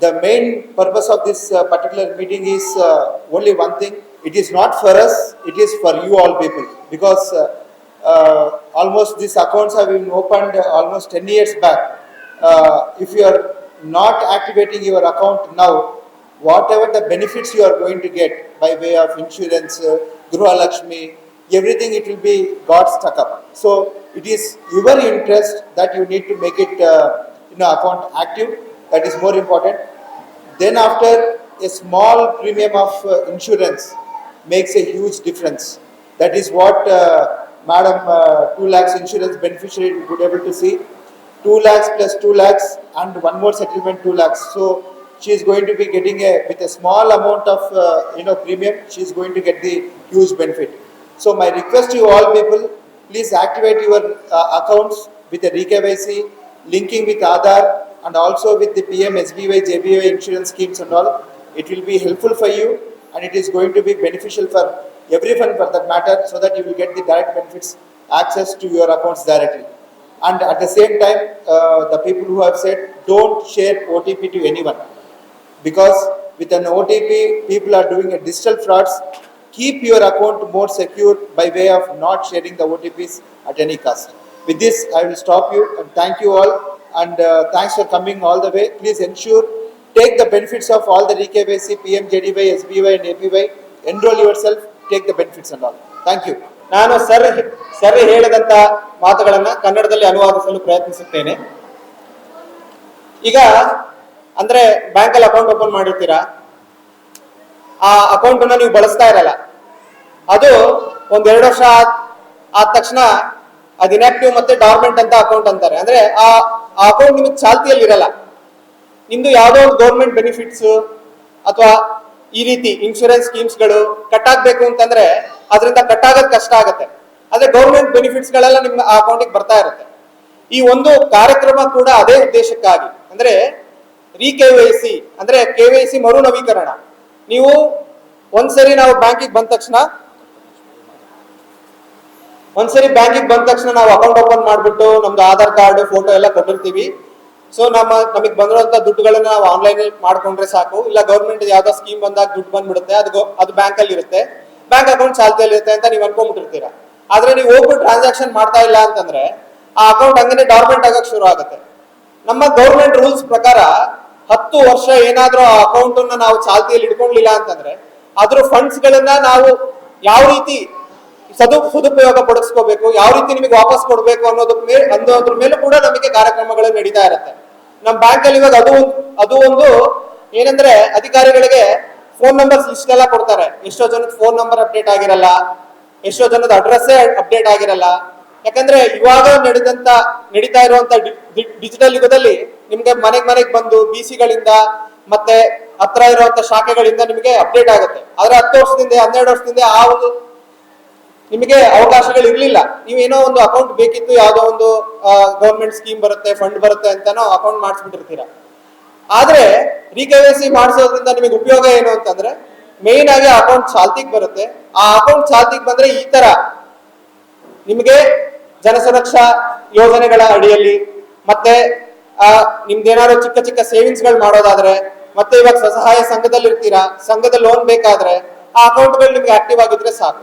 The main purpose of this uh, particular meeting is uh, only one thing. It is not for us, it is for you all people. Because uh, uh, almost these accounts have been opened uh, almost 10 years back. Uh, If you are not activating your account now, whatever the benefits you are going to get by way of insurance, uh, Gruha Lakshmi, everything it will be got stuck up. So it is your interest that you need to make it, uh, you know, account active. That is more important. Then after a small premium of uh, insurance makes a huge difference. That is what uh, Madam uh, 2 lakhs insurance beneficiary would able to see. 2 lakhs plus 2 lakhs and one more settlement 2 lakhs. So she is going to be getting a, with a small amount of, uh, you know, premium, she is going to get the huge benefit. So my request to you all people, please activate your uh, accounts with a re-KYC, linking with Aadhaar and also with the PM SBY, JBY insurance schemes and all. It will be helpful for you and it is going to be beneficial for everyone for that matter so that you will get the direct benefits access to your accounts directly. And at the same time, uh, the people who have said, don't share OTP to anyone. Because with an OTP, people are doing a digital frauds. Keep your account more secure by way of not sharing the OTPs at any cost. With this, I will stop you and thank you all and uh, thanks for coming all the way. Please ensure, take the benefits of all the DKVC, PMJDY, SBY and APY. Enroll yourself, take the benefits and all. Thank you. ನಾನು sir sir ಹೇಳಿದಂತ ಮಾತುಗಳನ್ನು ಕನ್ನಡದಲ್ಲಿ ಅನುವಾದಿಸಲು ಪ್ರಯತ್ನಿಸುತ್ತೇನೆ ಈಗ ಅಂದ್ರೆ ಬ್ಯಾಂಕಲ್ಲಿ account open ಮಾಡಿರ್ತೀರಾ ಆ account ಅನ್ನ ನೀವು ಬಳಸ್ತಾ ಇರಲ್ಲ ಅದು ಒಂದೆರಡು ವರ್ಷ ಆದ ತಕ್ಷಣ ಅದು ಇನ್ಆಕ್ಟಿವ್ ಮತ್ತೆ ಡಾರ್ಮೆಂಟ್ ಅಂತ ಅಕೌಂಟ್ ಅಂತಾರೆ. ಅಂದ್ರೆ ಆ ಅಕೌಂಟ್ ನಿಮಗೆ ಚಾಲ್ತಿಯಲ್ಲಿ ಇರಲ್ಲ. ನಿಮ್ದು ಯಾವುದೋ ಒಂದು ಗೌರ್ಮೆಂಟ್ ಬೆನಿಫಿಟ್ಸ್ ಅಥವಾ ಈ ರೀತಿ ಇನ್ಶೂರೆನ್ಸ್ ಸ್ಕೀಮ್ಸ್ಗಳು ಕಟ್ ಆಗ್ಬೇಕು ಅಂತಂದ್ರೆ ಅದರಿಂದ ಕಟ್ ಆಗೋದು ಕಷ್ಟ ಆಗುತ್ತೆ. ಆದ್ರೆ ಗೌರ್ಮೆಂಟ್ ಬೆನಿಫಿಟ್ಸ್ ಗಳೆಲ್ಲ ನಿಮ್ಮ ಆ ಅಕೌಂಟಿಗೆ ಬರ್ತಾ ಇರುತ್ತೆ. ಈ ಒಂದು ಕಾರ್ಯಕ್ರಮ ಕೂಡ ಅದೇ ಉದ್ದೇಶಕ್ಕಾಗಿ. ಅಂದ್ರೆ ರೀ ಕೆ ವೈ ಸಿ ಅಂದ್ರೆ ಕೆ ವೈ ಸಿ ಮರು ನವೀಕರಣ ನೀವು ಒಂದ್ಸರಿ ನಾವು ಬ್ಯಾಂಕಿಗೆ ಬಂದ ತಕ್ಷಣ ಒಂದ್ಸರಿ ಬ್ಯಾಂಕಿಗೆ ಬಂದ ತಕ್ಷಣ ನಾವು ಅಕೌಂಟ್ ಓಪನ್ ಮಾಡ್ಬಿಟ್ಟು ನಮ್ದು ಆಧಾರ್ ಕಾರ್ಡ್, ಫೋಟೋ ಎಲ್ಲ ಕೊಟ್ಟಿರ್ತೀವಿ. ಸೊ ನಮ್ಮ, ನಮಗೆ ಬಂದಿರುವಂತ ದುಡ್ಡುಗಳನ್ನ ನಾವು ಆನ್ಲೈನ್ ಮಾಡ್ಕೊಂಡ್ರೆ ಸಾಕು. ಇಲ್ಲ ಗೌರ್ಮೆಂಟ್ ಯಾವ್ದೋ ಸ್ಕೀಮ್ ಬಂದಾಗ ದುಡ್ಡು ಬಂದ್ಬಿಡುತ್ತೆ. ಅದು ಅದು ಬ್ಯಾಂಕ್ ಅಲ್ಲಿ ಇರುತ್ತೆ. ಬ್ಯಾಂಕ್ ಅಕೌಂಟ್ ಚಾಲ್ತಿಯಲ್ಲಿರುತ್ತೆ ಅಂತ ನೀವು ಅನ್ಕೊಂಡ್ಬಿಟ್ಟಿರ್ತೀರಾ. ಆದ್ರೆ ನೀವು ಹೋಗ್ಬಿಟ್ಟು ಟ್ರಾನ್ಸಾಕ್ಷನ್ ಮಾಡ್ತಾ ಇಲ್ಲ ಅಂತಂದ್ರೆ ಆ ಅಕೌಂಟ್ ಹಂಗೇನೆ ಡಾರ್ಮೆಂಟ್ ಆಗಕ್ ಶುರು ಆಗುತ್ತೆ. ನಮ್ಮ ಗೌರ್ಮೆಂಟ್ ರೂಲ್ಸ್ ಪ್ರಕಾರ ಹತ್ತು ವರ್ಷ ಏನಾದ್ರೂ ಆ ಅಕೌಂಟ್ ನಾವು ಚಾಲ್ತಿಯಲ್ಲಿ ಇಟ್ಕೊಂಡ್ಲಿಲ್ಲ ಅಂತಂದ್ರೆ ಅದ್ರ ಫಂಡ್ಸ್ ಗಳನ್ನ ನಾವು ಯಾವ ರೀತಿ ಸದು ಸದುಪಯೋಗ ಪಡಿಸ್ಕೋಬೇಕು, ಯಾವ ರೀತಿ ನಿಮಗೆ ವಾಪಸ್ ಕೊಡಬೇಕು ಅನ್ನೋದ್ರ ಮೇಲೆ ಅನ್ನೋದ್ರ ಮೇಲೂ ಕೂಡ ನಮಗೆ ಕಾರ್ಯಕ್ರಮಗಳು ನಡೀತಾ ಇರುತ್ತೆ. ನಮ್ಮ ಬ್ಯಾಂಕ್ ಅಲ್ಲಿ ಇವಾಗ ಅದು ಅದು ಒಂದು ಏನಂದ್ರೆ ಅಧಿಕಾರಿಗಳಿಗೆ ಫೋನ್ ನಂಬರ್ಸ್ ಲಿಸ್ಟ್ ಎಲ್ಲ ಕೊಡ್ತಾರೆ. ಎಷ್ಟೋ ಜನದ ಫೋನ್ ನಂಬರ್ ಅಪ್ಡೇಟ್ ಆಗಿರಲ್ಲ, ಎಷ್ಟೋ ಜನದ ಅಡ್ರೆಸ್ಸೇ ಅಪ್ಡೇಟ್ ಆಗಿರಲ್ಲ. ಯಾಕಂದ್ರೆ ಇವಾಗ ನಡೆದಂತ ನಡೀತಾ ಇರುವಂತ ಡಿಜಿಟಲ್ ಯುಗದಲ್ಲಿ ನಿಮ್ಗೆ ಮನೆಗ್ ಮನೆಗ್ ಬಂದು ಬಿ ಸಿಗಳಿಂದ ಮತ್ತೆ ಹತ್ರ ಇರುವಂತ ಶಾಖೆಗಳಿಂದ ನಿಮಗೆ ಅಪ್ಡೇಟ್ ಆಗುತ್ತೆ. ಆದ್ರೆ ಹತ್ತು ವರ್ಷದಿಂದ, ಹನ್ನೆರಡು ವರ್ಷದಿಂದ ಆ ಒಂದು ನಿಮಗೆ ಅವಕಾಶಗಳು ಇರ್ಲಿಲ್ಲ. ನೀವೇನೋ ಒಂದು ಅಕೌಂಟ್ ಬೇಕಿತ್ತು, ಯಾವುದೋ ಒಂದು ಗೌರ್ಮೆಂಟ್ ಸ್ಕೀಮ್ ಬರುತ್ತೆ ಫಂಡ್ ಬರುತ್ತೆ ಅಂತಾನೋ ಅಕೌಂಟ್ ಮಾಡಿಸ್ಬಿಟ್ಟಿರ್ತೀರ. ಆದ್ರೆ ಸಿ ಮಾಡಿಸೋದ್ರಿಂದ ನಿಮಗೆ ಉಪಯೋಗ ಏನು ಅಂತಂದ್ರೆ ಮೇನ್ ಆಗಿ ಅಕೌಂಟ್ ಚಾಲ್ತಿಗೆ ಬರುತ್ತೆ. ಆ ಅಕೌಂಟ್ ಚಾಲ್ತಿಗೆ ಬಂದ್ರೆ ಈ ತರ. ನಿಮಗೆ ಜನಸುರಕ್ಷಾ ಯೋಜನೆಗಳ ಅಡಿಯಲ್ಲಿ, ಮತ್ತೆ, ಆ ನಿಮ್ದೇನಾದ್ರು ಚಿಕ್ಕ ಚಿಕ್ಕ ಸೇವಿಂಗ್ಸ್ಗಳು ಮಾಡೋದಾದ್ರೆ, ಮತ್ತೆ ಇವಾಗ ಸ್ವಸಹಾಯ ಸಂಘದಲ್ಲಿ ಇರ್ತೀರಾ ಸಂಘದ ಲೋನ್ ಬೇಕಾದ್ರೆ, ಆ ಅಕೌಂಟ್ಗಳು ನಿಮ್ಗೆ ಆಕ್ಟಿವ್ ಆಗಿದ್ರೆ ಸಾಕು.